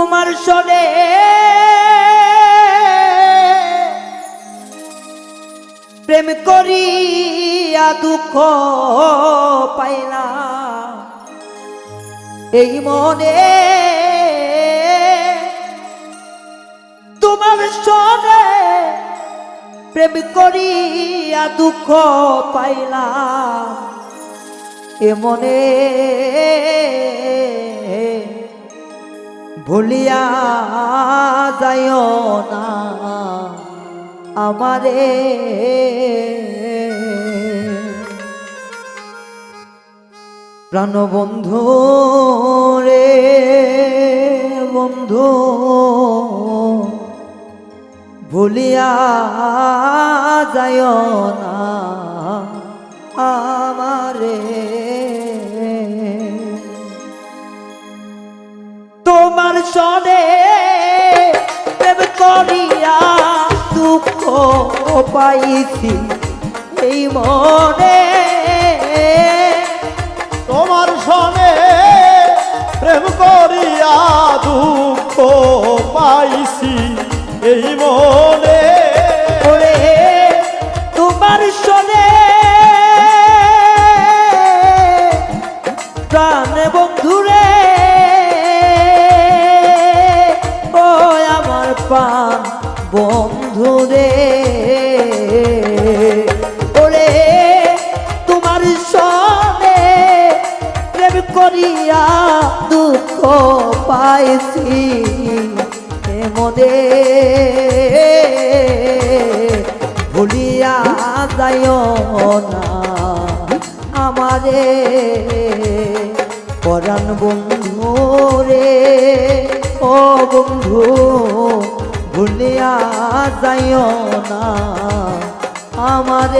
তোমার সনে। প্রেম করিয়া দুঃখ পাইলাম। এই মনে তোমার সনে প্রেম করিয়া দুঃখ পাইলাম। এ মনে ভুলিয়া যায় না আমারে। প্রাণবন্ধু রে বন্ধু ভুলিয়া যায় না। সনে প্রেম করিয়া দুঃখ পাইছি এই মনে। তোমার সনে প্রেম করিয়া দুঃখ পাইছি এই মনে। পাইছি মনে ভুলিয়া যায় না আমারে। পরাণ বন্ধু রে, ও বন্ধু, ভুলিয়া যায় না আমার।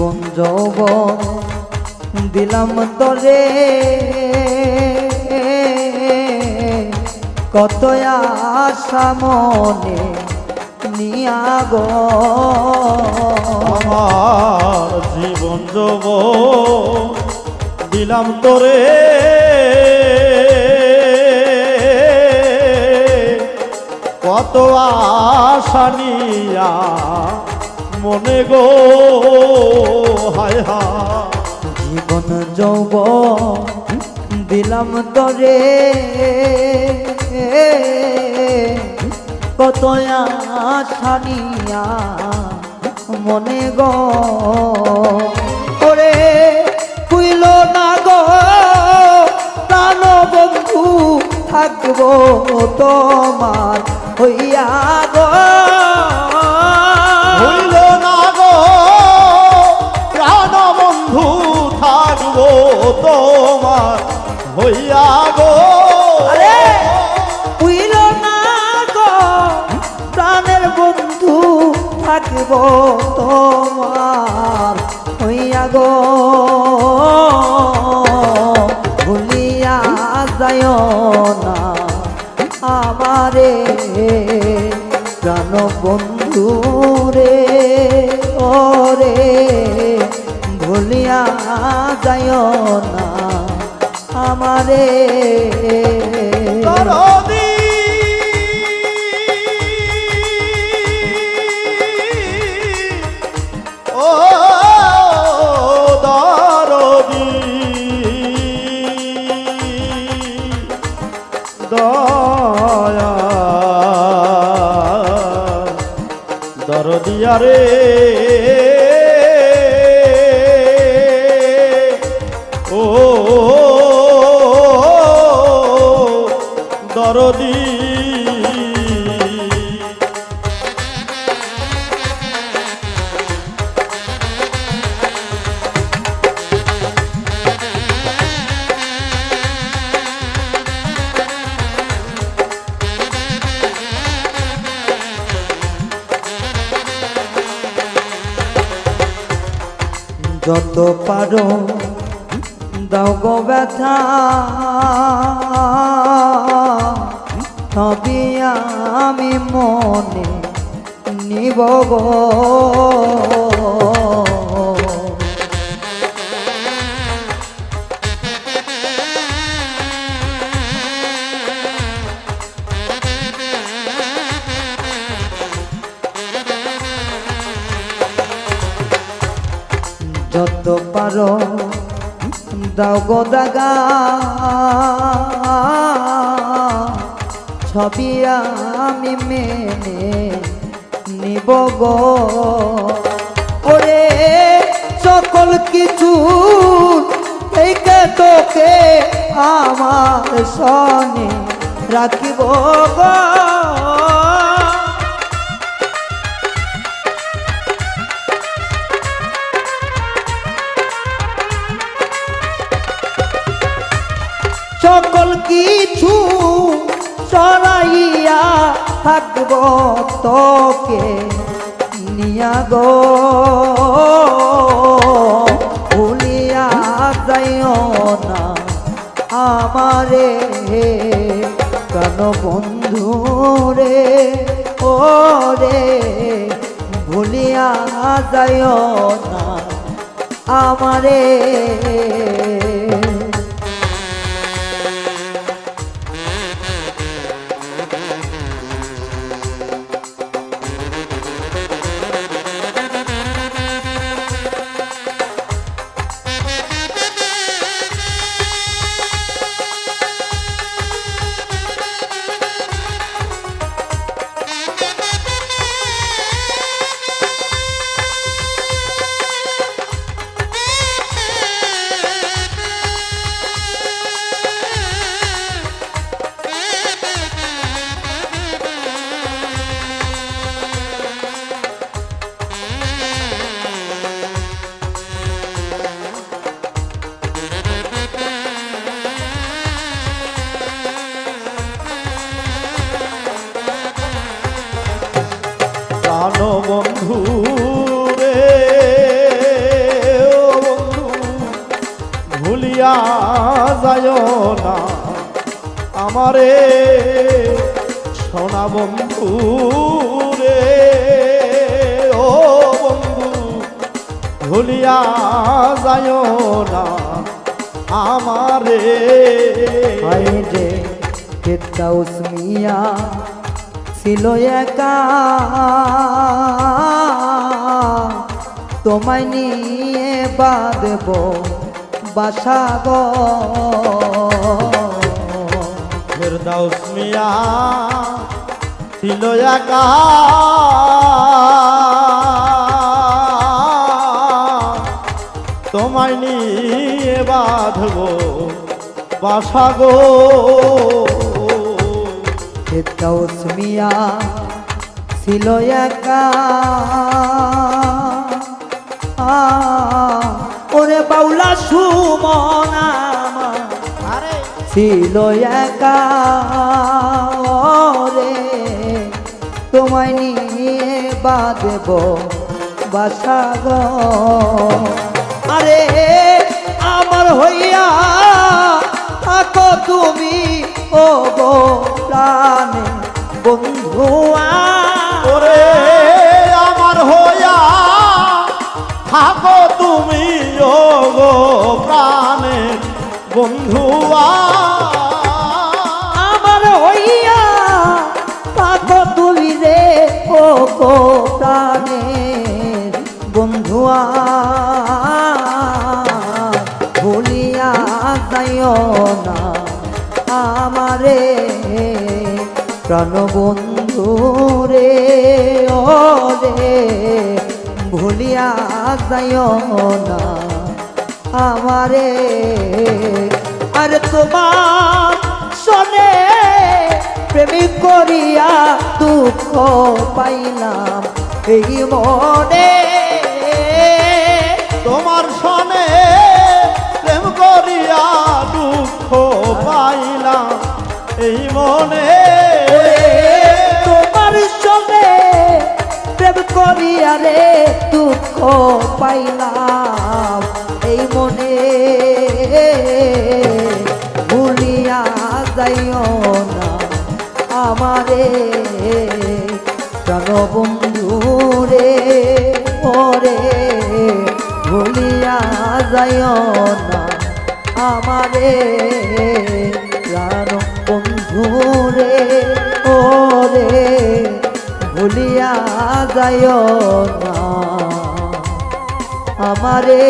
জীবন যৌবন দিলাম তরে কত আশা মনে নিয়া গো। আমার জীবন যব দিলাম তোরে। কত আশা নিয়া মনে গো, হায় জীবন যৌবন দিলাম তরে। কত আশা নিয়া মনে গো। ওরে, কুইল না গো, প্রাণ বন্ধু থাকব তোমার হইয়া গো। থাকব তোমার হইয়া গো। উইল না গো, প্রাণের বন্ধু থাকব তোমার হইয়া গো। ভুলিয়া যায় না আমারে, প্রাণ বন্ধু রে, ওরে। ভুলিয়া যায় না আমারে। দরদিয়া রে দরদি যত পারো দাও গো ব্যথা। তবে আমি মনে নিব গো। যত পারো দাও গো দাগা। ছবি আমি মেনে নিব গো। ওরে সকল কিছু থেকে তোকে আমার সনে রাখিব গো। সকল কিছু সরাইয়া থাকব তোকে নিয়া গো। ভুলিয়া যাইও না আমারে কেন বন্ধু রে, ও রে। ভুলিয়া যাইও না আমারে প্রাণ বন্ধু রে বন্ধু, ভুলিয়া যায় না। আমারে সোনা বন্ধু রে, ও বন্ধু, ভুলিয়া যায় না। আমারে রে কেতা উসমিয়া ছিল একা। তোমায় নিয়ে বাঁধব বাসা গো। ছিল একা। তোমায় নিয়ে বাঁধব বাসা কেতা উসমিয়া ছিল একা। ওরে বাউলা সুমন ছিল একা। রে তোমায় নিয়ে বাঁধব বাসা গো। আরে আমার হইয়া থাকো তুমি, ও প্রাণে বন্ধু ওরে আমার হইয়া থাকো তুমি যোগ প্রাণে বন্ধুয়া প্রাণ বন্ধু রে রে, ভুলিয়া যাইও না আমারে। আর তোমার শোনে প্রেমিক করিয়া দুঃখ পাইলাম, এই মনে। তোমার সনে প্রেম করিয়া দুঃখ পাইলাম, এই মনে। পাইলাম এই মনে ভুলিয়া যাইও না। আমারে প্রাণ বন্ধু রে ওরে ভুলিয়া যাইও না। আমারে বন্ধু রে ওরে ভুলিয়া যাইও না। আমারে।